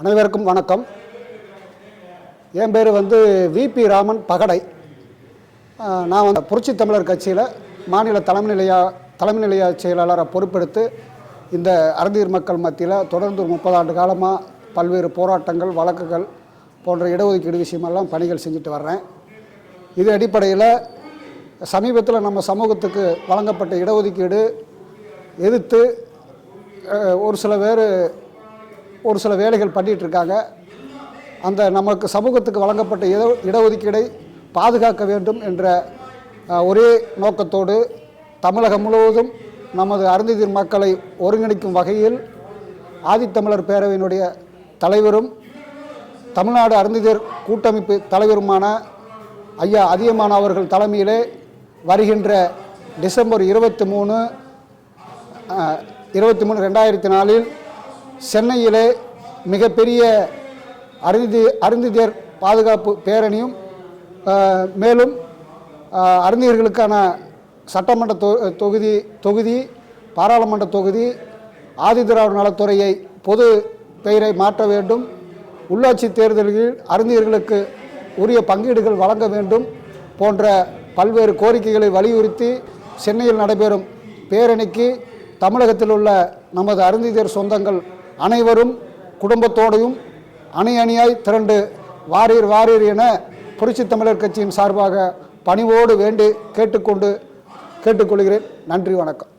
அனைவருக்கும் வணக்கம். என் பேர் வந்து விபி ராமன் பகடை. நான் வந்து புரட்சி தமிழர் கட்சியில் மாநில தலைமை நிலையா தலைமை நிலைய செயலாளரை பொறுப்பெடுத்து இந்த அறந்தீர் மக்கள் மத்தியில் தொடர்ந்து ஒரு முப்பது ஆண்டு காலமாக பல்வேறு போராட்டங்கள் வழக்குகள் போன்ற இடஒதுக்கீடு விஷயமெல்லாம் பணிகள் செஞ்சுட்டு வர்றேன். இது அடிப்படையில் சமீபத்தில் நம்ம சமூகத்துக்கு வழங்கப்பட்ட இடஒதுக்கீடு எதிர்த்து ஒரு சில பேர் ஒரு சில வேலைகள் பண்ணிகிட்டு இருக்காங்க அந்த நமக்கு சமூகத்துக்கு வழங்கப்பட்ட இட இடஒதுக்கீடை பாதுகாக்க வேண்டும் என்ற ஒரே நோக்கத்தோடு தமிழகம் முழுவதும் நமது அருந்ததிர் மக்களை ஒருங்கிணைக்கும் வகையில் ஆதித்தமிழர் பேரவையினுடைய தலைவரும் தமிழ்நாடு அருந்ததியர் கூட்டமைப்பு தலைவருமான ஐயா அதியமான் அவர்கள் தலைமையிலே வருகின்ற டிசம்பர் இருபத்தி மூணு இருபத்தி மூணு ரெண்டாயிரத்தி நாலில் சென்னையிலே மிகப்பெரிய அருந்தி அருந்திதர் பாதுகாப்பு பேரணியும் மேலும் அருந்தியர்களுக்கான சட்டமன்ற தொ தொகுதி தொகுதி பாராளுமன்ற தொகுதி ஆதிதிராவிட நலத்துறையை பொது பெயரை மாற்ற வேண்டும். உள்ளாட்சி தேர்தல்களில் அருந்தியர்களுக்கு உரிய பங்கீடுகள் வழங்க வேண்டும் போன்ற பல்வேறு கோரிக்கைகளை வலியுறுத்தி சென்னையில் நடைபெறும் பேரணிக்கு தமிழகத்தில் உள்ள நமது அருந்திதர் சொந்தங்கள் அனைவரும் குடும்பத்தோடையும் அணி அணியாய் திரண்டு வாரீர் வாரீர் என புரட்சி தமிழர் கட்சியின் சார்பாக பணிவோடு வேண்டி கேட்டுக்கொண்டு கேட்டுக்கொள்கிறேன். நன்றி வணக்கம்.